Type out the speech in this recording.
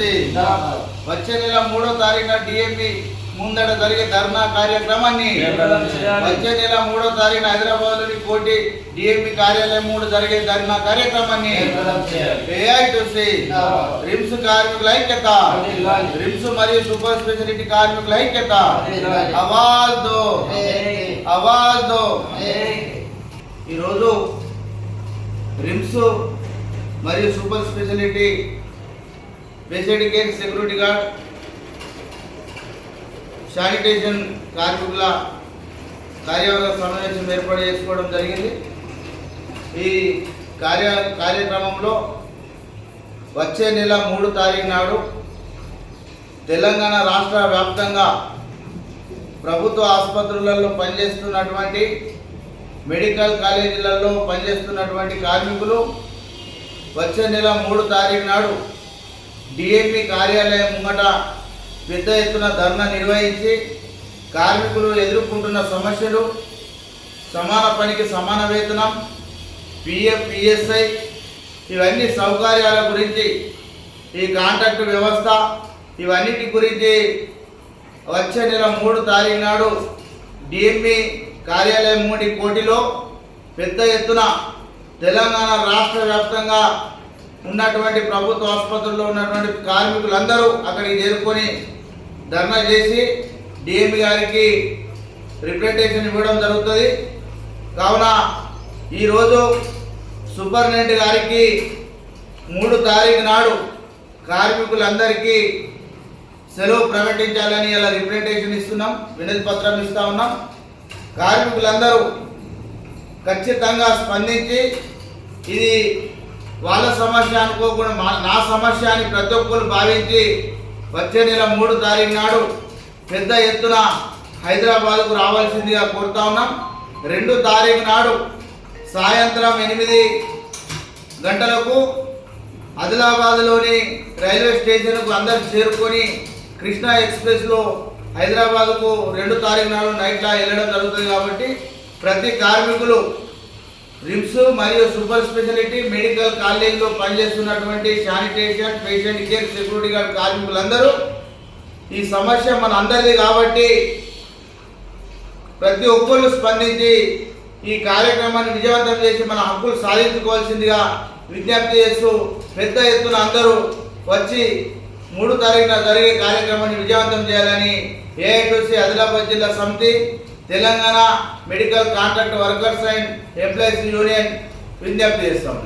AITC వచ్చే నెల మూడో తారీఖున డిఎంపి ముందట జరిగే ధర్నా కార్యక్రమాన్ని వచ్చే నెల మూడో తారీఖున హైదరాబాద్లోని కోటి డిఎంపి కార్యాలయం మూడు జరిగే ధర్నా కార్యక్రమాన్ని ఏఐటిసి రిమ్స్ కార్మికుల ఐక్యత రిమ్స్ మరియు సూపర్ స్పెషాలిటీ కార్మికుల ఐక్యత ఆవాజ్ దో అవాజ్ దో ఈరోజు రిమ్స్ మరియు super speciality patient care security guard sanitation కార్మికుల కార్యవర్గ సమావేశం ఏర్పాటు చేసుకోవడం జరిగింది. ఈ కార్య కార్యక్రమంలో వచ్చే నెల మూడు తారీఖు నాడు తెలంగాణ రాష్ట్ర వ్యాప్తంగా ప్రభుత్వ ఆసుపత్రులలో పనిచేస్తున్నటువంటి మెడికల్ కాలేజీలలో పనిచేస్తున్నటువంటి కార్మికులు వచ్చే నెల మూడు తారీఖు నాడు డిఏపి కార్యాలయం ముంగట పెద్ద ఎత్తున ధర్నా నిర్వహించి కార్మికులు ఎదుర్కొంటున్న సమస్యలు సమాన పనికి సమాన వేతనం పిఎఫ్ పిఎస్ఐ ఇవన్నీ సౌకర్యాల గురించి ఈ కాంట్రాక్ట్ వ్యవస్థ ఇవన్నిటి గురించి వచ్చే నెల మూడు తారీఖు నాడు డిఎంపి కార్యాలయం మూడి కోటిలో పెద్ద ఎత్తున తెలంగాణ రాష్ట్ర వ్యాప్తంగా ఉన్నటువంటి ప్రభుత్వ ఆసుపత్రుల్లో ఉన్నటువంటి కార్మికులందరూ అక్కడికి చేరుకొని ధర్నా చేసి డిఎంపి గారికి రిప్రజెంటేషన్ ఇవ్వడం జరుగుతుంది. కావున ఈరోజు సూపరింటెండెంట్ గారికి మూడు తారీఖు నాడు కార్మికులందరికీ సెలవు ప్రకటించాలని ఇలా రిప్రజెంటేషన్ ఇస్తున్నాం. వినతి పత్రం ఇస్తూ ఉన్నాం. కార్మికులందరూ ఖచ్చితంగా స్పందించి ఇది వాళ్ళ సమస్య అనుకోకుండా మా- నా సమస్య అని ప్రతి ఒక్కరు భావించి వచ్చే నెల మూడు తారీఖు నాడు పెద్ద ఎత్తున హైదరాబాద్కు రావాల్సిందిగా కోరుతా ఉన్నాం. రెండు తారీఖు నాడు సాయంత్రం ఎనిమిది గంటలకు ఆదిలాబాద్లోని రైల్వే స్టేషన్కు అందరు చేరుకొని కృష్ణా ఎక్స్ప్రెస్లో హైదరాబాద్కు రెండు తారీఖు నాడు నైట్లా వెళ్ళడం జరుగుతుంది కాబట్టి ప్రతి కార్మికులు రిమ్స్ మరియు సూపర్ స్పెషాలిటీ మెడికల్ కాలేజీలో పనిచేస్తున్నటువంటి sanitation patient care security guard కార్మికులందరూ ఈ సమస్య మన అందరిది కాబట్టి ప్రతి ఒక్కళ్ళు స్పందించి ఈ కార్యక్రమాన్ని విజయవంతం చేసి మన హక్కులు సాధించుకోవాల్సిందిగా విజ్ఞప్తి చేస్తూ పెద్ద ఎత్తున అందరూ వచ్చి మూడు తారీఖున జరిగే కార్యక్రమాన్ని విజయవంతం చేయాలని ఏఐటీసీ ఆదిలాబాద్ జిల్లా సమితి Telangana medical contract workers and employees union విజ్ఞప్తి చేస్తాం